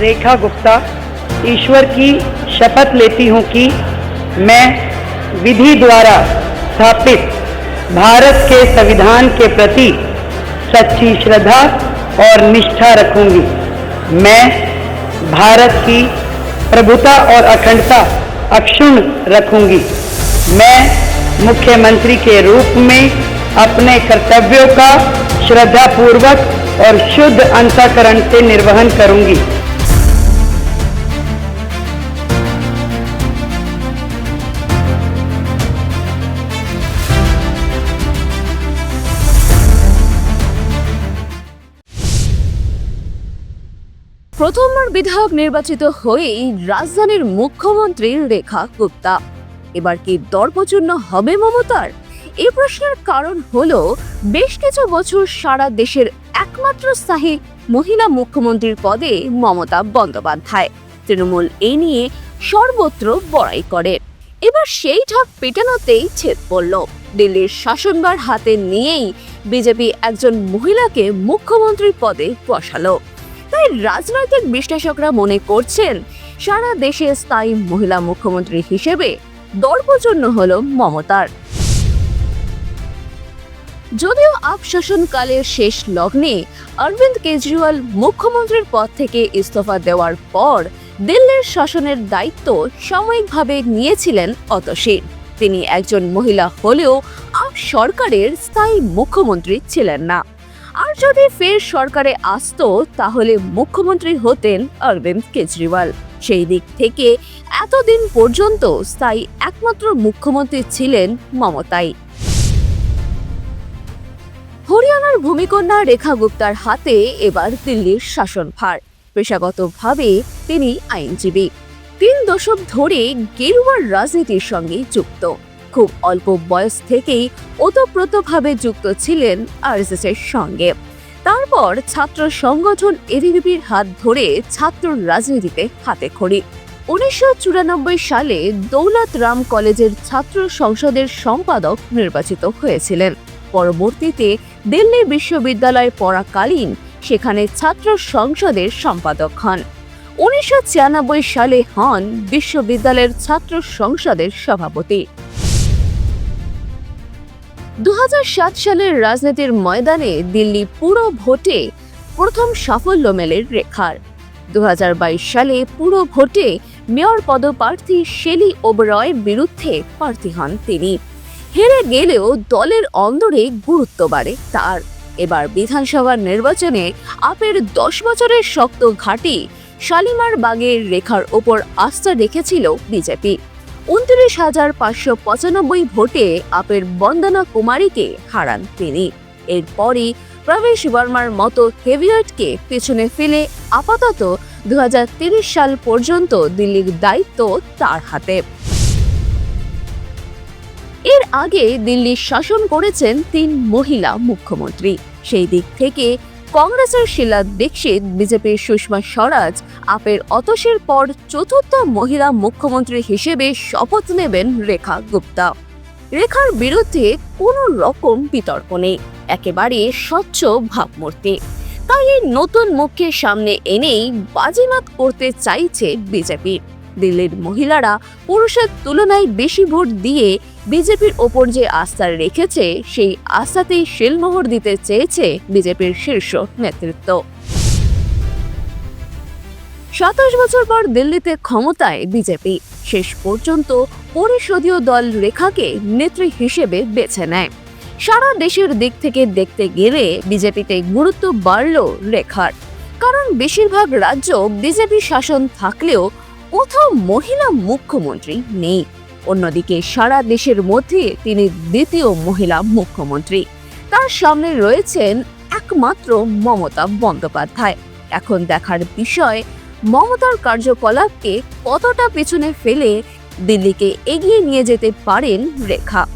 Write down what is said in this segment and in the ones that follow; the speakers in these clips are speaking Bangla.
रेखा गुप्ता, ईश्वर की शपथ लेती हूँ कि मैं विधि द्वारा स्थापित भारत के संविधान के प्रति सच्ची श्रद्धा और निष्ठा रखूँगी। मैं भारत की प्रभुता और अखंडता अक्षुण रखूँगी। मैं मुख्यमंत्री के रूप में अपने कर्तव्यों का श्रद्धापूर्वक और शुद्ध अंतकरण से निर्वहन करूँगी। প্রথমবার বিধায়ক নির্বাচিত হয়েই রাজধানীর মুখ্যমন্ত্রী রেখা গুপ্তা। এবার কি দর্পচূর্ণ হবে মমতার? এই প্রশ্নের কারণ হলো, বেশ কিছু বছর সারা দেশের একমাত্র স্থায়ী মহিলা মুখ্যমন্ত্রীর পদে মমতা বন্দ্যোপাধ্যায়। তৃণমূল এ নিয়ে সর্বত্র বড়াই করে। এবার সেই ঢাক পেটানোতেই ছেদ পড়ল। দিল্লির শাসনবার হাতে নিয়েই বিজেপি একজন মহিলাকে মুখ্যমন্ত্রীর পদে বসালো। তাই রাজনৈতিক বিশ্লেষকরা মনে করছেন, সারা দেশে স্থায়ী মহিলা মুখ্যমন্ত্রী হিসেবে দর্পজন্য হল মমতার। যদিও আপ শাসনকালের শেষ লগ্নে অরবিন্দ কেজরিওয়াল মুখ্যমন্ত্রীর পদ থেকে ইস্তফা দেওয়ার পর দিল্লির শাসনের দায়িত্ব সাময়িকভাবে নিয়েছিলেন অতসীর তিনি একজন মহিলা হলেও আপ সরকারের স্থায়ী মুখ্যমন্ত্রী ছিলেন না। আর যদি ফের সরকারে আসত, তাহলে মুখ্যমন্ত্রী হতেন অরবিন্দ কেজরিওয়াল। সেই দিক থেকে এতদিন পর্যন্ত স্থায়ী একমাত্র মুখ্যমন্ত্রী ছিলেন মমতাই। হরিয়ানার ভূমিকন্যা রেখা গুপ্তার হাতে এবার দিল্লির শাসনভার। পেশাগতভাবে তিনি আইনজীবী। তিন দশক ধরে গেরুয়ার রাজনীতির সঙ্গে যুক্ত। খুব অল্প বয়স থেকেই ওতপ্রোতভাবে যুক্ত ছিলেন আরএসএস এর সঙ্গে। তারপর ছাত্র সংগঠন এবিভিপির হাত ধরে ছাত্র রাজনীতিতে হাতে খড়ি। উনিশশো চুরানব্বই সালে দৌলত রাম কলেজের ছাত্র সংসদের সম্পাদক নির্বাচিত হয়েছিলেন। পরবর্তীতে দিল্লি বিশ্ববিদ্যালয়ে পড়াকালীন সেখানে ছাত্র সংসদের সম্পাদক হন। উনিশশো ছিয়ানব্বই সালে হন বিশ্ববিদ্যালয়ের ছাত্র সংসদের সভাপতি। দু হাজার সাত সালের রাজনীতির ময়দানে দিল্লি পুরো ভোটে প্রথম সাফল্য মেলের রেখার। দু হাজার বাইশ সালে পুরো ভোটে মেয়র পদপ্রার্থী শেলি ওবরয়ের বিরুদ্ধে প্রার্থী হন তিনি। হেরে গেলেও দলের অন্দরে গুরুত্ব বাড়ে তার। এবার বিধানসভা নির্বাচনে আপের দশ বছরের শক্ত ঘাঁটি শালিমার বাগের রেখার ওপর আস্থা রেখেছিল বিজেপি। উনত্রিশ হাজার পাঁচশো পঁচানব্বই ভোটে আপের বন্দনা কুমারীকে হারান তিনি। এরপরই প্রবেশ বর্মার মতো হেভিয়েটকে পেছনে ফেলে আপাতত দু সাল পর্যন্ত দিল্লির দায়িত্ব তার হাতে। এর আগে দিল্লি শাসন করেছেন তিন মহিলা মুখ্যমন্ত্রী। সেই দিক থেকে কংগ্রেসের শিলা দীক্ষিত, বিজেপির সুষমা স্বরাজ আপের অতসের পর চতুর্থ মহিলা মুখ্যমন্ত্রী হিসেবে শপথ নেবেন রেখা গুপ্তা। রেখার বিরুদ্ধে কোনো রকম বিতর্ক নেই, একেবারে স্বচ্ছ ভাবমূর্তি। তাই এই নতুন মুখকে সামনে এনেই বাজিমাত করতে চাইছে বিজেপি। দিল্লির মহিলারা পুরুষের তুলনায় বেশি ভোট দিয়ে বিজেপির ওপর যে আস্থা রেখেছে, সেই আস্থাতেই শিলমোহর দিতে চেয়েছে বিজেপির শীর্ষ নেতৃত্ব। সাতাশ বছর পর দিল্লিতে ক্ষমতায় বিজেপি। শেষ পর্যন্ত পরিষদীয় দল রেখাকে নেত্রী হিসেবে বেছে নেয়। সারা দেশের দিক থেকে দেখতে গেলে বিজেপিতে গুরুত্ব বাড়ল রেখার। কারণ বেশিরভাগ রাজ্য বিজেপি শাসন থাকলেও কোথাও মহিলা মুখ্যমন্ত্রী নেই। অন্যদিকে সারা দেশের মধ্যে তিনি দ্বিতীয় মহিলা মুখ্যমন্ত্রী। তার সামনে রয়েছেন একমাত্র মমতা বন্দ্যোপাধ্যায়। এখন দেখার বিষয়, মমতার কার্যকলাপকে কতটা পেছনে ফেলে দিল্লিকে এগিয়ে নিয়ে যেতে পারেন রেখা।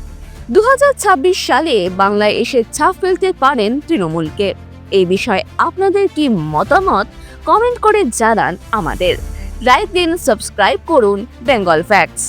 দু হাজার ছাব্বিশ সালে বাংলায় এসে ছাপ ফেলতে পারেন তৃণমূলকে। এই বিষয়ে আপনাদের কি মতামত? কমেন্ট করে জানান আমাদের। লাইক দিন সাবস্ক্রাইব করুন বেঙ্গল ফ্যাক্টস